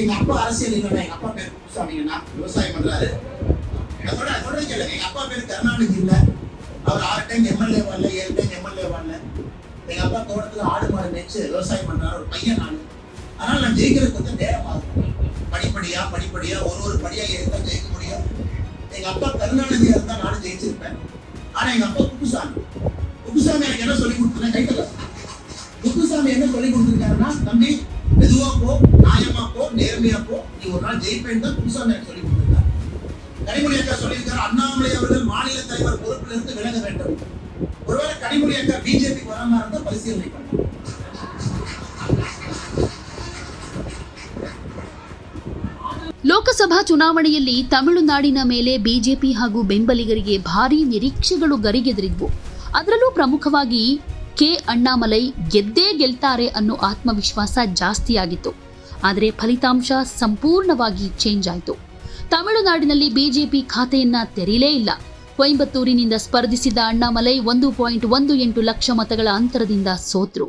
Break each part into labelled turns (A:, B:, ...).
A: எங்க அப்பா அரசியல் இல்லைன்னா எங்க அப்பா பேர் குப்புசாமிங்கன்னா விவசாயம் பண்றாரு. அதோட அதோட கேளுங்க எங்க அப்பா பேர் கருணாநிதி இல்ல. அவர் ஆறு டைம் எம்எல்ஏ வரல ஏழு டைம் எம்எல்ஏ வரல. எங்க அப்பா தோட்டத்துல ஆடு மாடு மேய்ச்சு விவசாயம் பண்றாரு ஒரு பையன் நான். அதனால நான் ஜெயிக்கிறதுக்கு கொஞ்சம் நேரம் ஆகும். படிப்படியா படிப்படியா ஒரு ஒரு படியா இருந்தா ஜெயிக்க முடியும். எங்க அப்பா கருணாநிதியா இருந்தா நானும் ஜெயிச்சிருப்பேன். ஆனா எங்க அப்பா குப்புசாமி. குப்புசாமி எனக்கு என்ன சொல்லி கொடுத்தேன் கைத்தல குப்புசாமி என்ன சொல்லி கொடுத்துருக்காருன்னா தம்பி மெதுவா போ நியாயமா போ நேர்மையா போ நீ ஒரு நாள் ஜெயிப்பேன் தான் குப்புசாமி எனக்கு சொல்லி கொடுத்துருக்காரு கனிமொழி அக்கா சொல்லியிருக்காரு அண்ணாமலை அவர்கள் மாநில தலைவர் பொறுப்பிலிருந்து விலக வேண்டும் ஒருவேளை கனிமொழி அக்கா பிஜேபி வராம இருந்தா பரிசீலனை பண்ணலாம்
B: ಲೋಕಸಭಾ ಚುನಾವಣೆಯಲ್ಲಿ ತಮಿಳುನಾಡಿನ ಮೇಲೆ ಬಿಜೆಪಿ ಹಾಗೂ ಬೆಂಬಲಿಗರಿಗೆ ಭಾರೀ ನಿರೀಕ್ಷೆಗಳು ಗರಿಗೆದರಿದ್ವು ಅದರಲ್ಲೂ ಪ್ರಮುಖವಾಗಿ ಕೆ ಅಣ್ಣಾಮಲೈ ಗೆದ್ದೇ ಗೆಲ್ತಾರೆ ಅನ್ನೋ ಆತ್ಮವಿಶ್ವಾಸ ಜಾಸ್ತಿಯಾಗಿತ್ತು. ಆದರೆ ಫಲಿತಾಂಶ ಸಂಪೂರ್ಣವಾಗಿ ಚೇಂಜ್ ಆಯಿತು. ತಮಿಳುನಾಡಿನಲ್ಲಿ ಬಿಜೆಪಿ ಖಾತೆಯನ್ನ ತೆರೆಯಲೇ ಇಲ್ಲ. ಕೊಯಂಬತ್ತೂರಿನಿಂದ ಸ್ಪರ್ಧಿಸಿದ ಅಣ್ಣಾಮಲೈ ಒಂದು ಪಾಯಿಂಟ್ ಒಂದು ಎಂಟು ಲಕ್ಷ ಮತಗಳ ಅಂತರದಿಂದ ಸೋತ್ರು.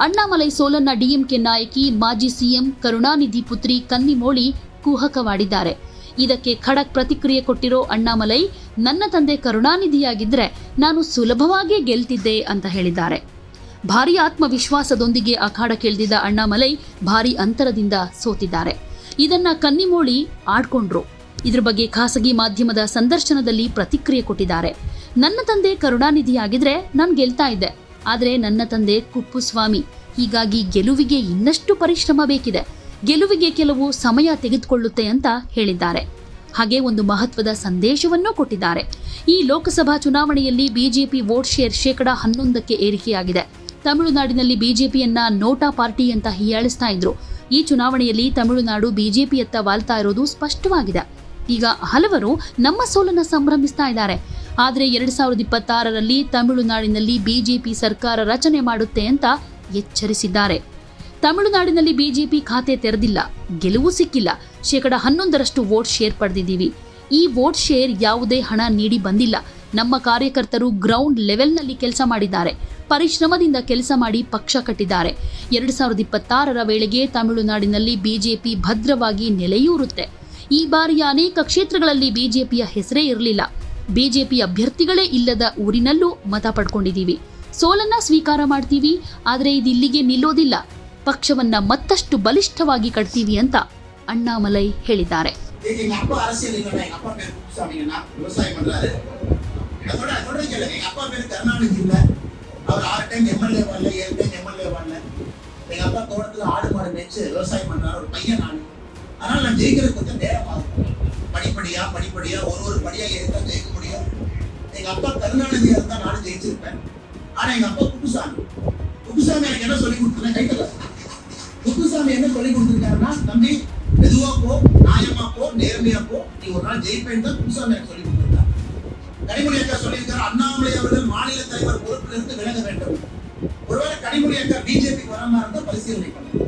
B: ಅಣ್ಣಾಮಲೈ ಸೋಲನ್ನ ಡಿಎಂಕೆ ನಾಯಕಿ ಮಾಜಿ ಸಿಎಂ ಕರುಣಾನಿಧಿ ಪುತ್ರಿ ಕನ್ನಿಮೋಳಿ ಕುಹಕವಾಡಿದ್ದಾರೆ. ಇದಕ್ಕೆ ಖಡಕ್ ಪ್ರತಿಕ್ರಿಯೆ ಕೊಟ್ಟಿರೋ ಅಣ್ಣಾಮಲೈ ನನ್ನ ತಂದೆ ಕರುಣಾನಿಧಿಯಾಗಿದ್ದರೆ ನಾನು ಸುಲಭವಾಗಿ ಗೆಲ್ತಿದ್ದೆ ಅಂತ ಹೇಳಿದ್ದಾರೆ. ಭಾರೀ ಆತ್ಮವಿಶ್ವಾಸದೊಂದಿಗೆ ಅಖಾಡಕ್ಕಿಳಿದಿದ್ದ ಅಣ್ಣಾಮಲೈ ಭಾರೀ ಅಂತರದಿಂದ ಸೋತಿದ್ದಾರೆ. ಇದನ್ನ ಕನ್ನಿಮೋಳಿ ಆಡ್ಕೊಂಡ್ರು. ಇದ್ರ ಬಗ್ಗೆ ಖಾಸಗಿ ಮಾಧ್ಯಮದ ಸಂದರ್ಶನದಲ್ಲಿ ಪ್ರತಿಕ್ರಿಯೆ ಕೊಟ್ಟಿದ್ದಾರೆ. ನನ್ನ ತಂದೆ ಕರುಣಾನಿಧಿಯಾಗಿದ್ರೆ ನಾನು ಗೆಲ್ತಾ ಇದ್ದೆ. ಆದರೆ ನನ್ನ ತಂದೆ ಕುಪ್ಪುಸ್ವಾಮಿ ಹೀಗಾಗಿ ಗೆಲುವಿಗೆ ಇನ್ನಷ್ಟು ಪರಿಶ್ರಮ ಬೇಕಿದೆ. ಗೆಲುವಿಗೆ ಕೆಲವು ಸಮಯ ತೆಗೆದುಕೊಳ್ಳುತ್ತೆ ಅಂತ ಹೇಳಿದ್ದಾರೆ. ಹಾಗೆ ಒಂದು ಮಹತ್ವದ ಸಂದೇಶವನ್ನೂ ಕೊಟ್ಟಿದ್ದಾರೆ. ಈ ಲೋಕಸಭಾ ಚುನಾವಣೆಯಲ್ಲಿ ಬಿಜೆಪಿ ವೋಟ್ ಶೇರ್ ಶೇಕಡ ಹನ್ನೊಂದಕ್ಕೆ ಏರಿಕೆಯಾಗಿದೆ. ತಮಿಳುನಾಡಿನಲ್ಲಿ ಬಿಜೆಪಿಯನ್ನ ನೋಟಾ ಪಾರ್ಟಿ ಅಂತ ಹೀಯಾಳಿಸ್ತಾ ಇದ್ರು. ಈ ಚುನಾವಣೆಯಲ್ಲಿ ತಮಿಳುನಾಡು ಬಿಜೆಪಿಯತ್ತ ವಾಲ್ತಾ ಇರೋದು ಸ್ಪಷ್ಟವಾಗಿದೆ. ಈಗ ಹಲವರು ನಮ್ಮ ಸೋಲನ್ನು ಸಂಭ್ರಮಿಸ್ತಾ ಇದ್ದಾರೆ. ಆದರೆ ಎರಡ್ ಸಾವಿರದ ಇಪ್ಪತ್ತಾರರಲ್ಲಿ ತಮಿಳುನಾಡಿನಲ್ಲಿ ಬಿಜೆಪಿ ಸರ್ಕಾರ ರಚನೆ ಮಾಡುತ್ತೆ ಅಂತ ಎಚ್ಚರಿಸಿದ್ದಾರೆ. ತಮಿಳುನಾಡಿನಲ್ಲಿ ಬಿಜೆಪಿ ಖಾತೆ ತೆರೆದಿಲ್ಲ, ಗೆಲುವು ಸಿಕ್ಕಿಲ್ಲ. ಶೇಕಡ ಹನ್ನೊಂದರಷ್ಟು ವೋಟ್ ಶೇರ್ ಪಡೆದಿದ್ದೀವಿ. ಈ ವೋಟ್ ಶೇರ್ ಯಾವುದೇ ಹಣ ನೀಡಿ ಬಂದಿಲ್ಲ. ನಮ್ಮ ಕಾರ್ಯಕರ್ತರು ಗ್ರೌಂಡ್ ಲೆವೆಲ್ನಲ್ಲಿ ಕೆಲಸ ಮಾಡಿದ್ದಾರೆ. ಪರಿಶ್ರಮದಿಂದ ಕೆಲಸ ಮಾಡಿ ಪಕ್ಷ ಕಟ್ಟಿದ್ದಾರೆ. ಎರಡು ಸಾವಿರದ ಇಪ್ಪತ್ತಾರರ ವೇಳೆಗೆ ತಮಿಳುನಾಡಿನಲ್ಲಿ ಬಿಜೆಪಿ ಭದ್ರವಾಗಿ ನೆಲೆಯೂರುತ್ತೆ. ಈ ಬಾರಿಯ ಅನೇಕ ಕ್ಷೇತ್ರಗಳಲ್ಲಿ ಬಿಜೆಪಿಯ ಹೆಸರೇ ಇರಲಿಲ್ಲ. ಬಿಜೆಪಿ ಅಭ್ಯರ್ಥಿಗಳೇ ಇಲ್ಲದ ಊರಿನಲ್ಲೂ ಮತ ಪಡ್ಕೊಂಡಿದ್ದೀವಿ. ಸೋಲನ್ನ ಸ್ವೀಕಾರ ಮಾಡ್ತೀವಿ, ಆದರೆ ಇದಿಲ್ಲಿಗೆ ನಿಲ್ಲೋದಿಲ್ಲ. ಪಕ್ಷವನ್ನ ಮತ್ತಷ್ಟು ಬಲಿಷ್ಠವಾಗಿ ಕಟ್ತೀವಿ ಅಂತ ಅಣ್ಣಾಮಲೈ ಹೇಳಿದ್ದಾರೆ
A: ಈಗ எங்க அப்பா அரசியல் இல்லைன்னா எங்க அப்பா பேர் குப்புசாமிங்கன்னா விவசாயம் பண்றாரு அதோட அதோட கேளுங்க எங்க அப்பா பேர் கருணாநிதி இல்ல அவர் ஆறு டைம் எம்எல்ஏ வரல ஏழு டைம் எம்எல்ஏ வரல எங்க அப்பா தோட்டத்துல ஆடு மாடு மேய்ச்சு விவசாயம் பண்றாரு ஒரு பையன் நானு அதனால நான் ஜெயிக்கிறது கொஞ்சம் நேரம் ஆகும் படிப்படியா படிப்படியா ஒரு ஒரு படியா இருந்தா ஜெயிக்க முடியும் எங்க அப்பா கருணாநிதியா கொடுத்துருக்காருன்னா தம்பி மெதுவா போ நியாயமா போ நேர்மையா போ. நீ ஒரு நாள் ஜெயிப்பேன் தான் குப்புசாமி எனக்கு சொல்லி கொடுத்துருக்காரு கனிமொழி அக்கா சொல்லியிருக்காரு அண்ணாமலை அவர்கள் மாநில தலைவர் பொறுப்பிலிருந்து விலக வேண்டும். ஒருவேளை கனிமொழி அக்கா பிஜேபி வராம இருந்தா பரிசீலனை பண்ணுங்க.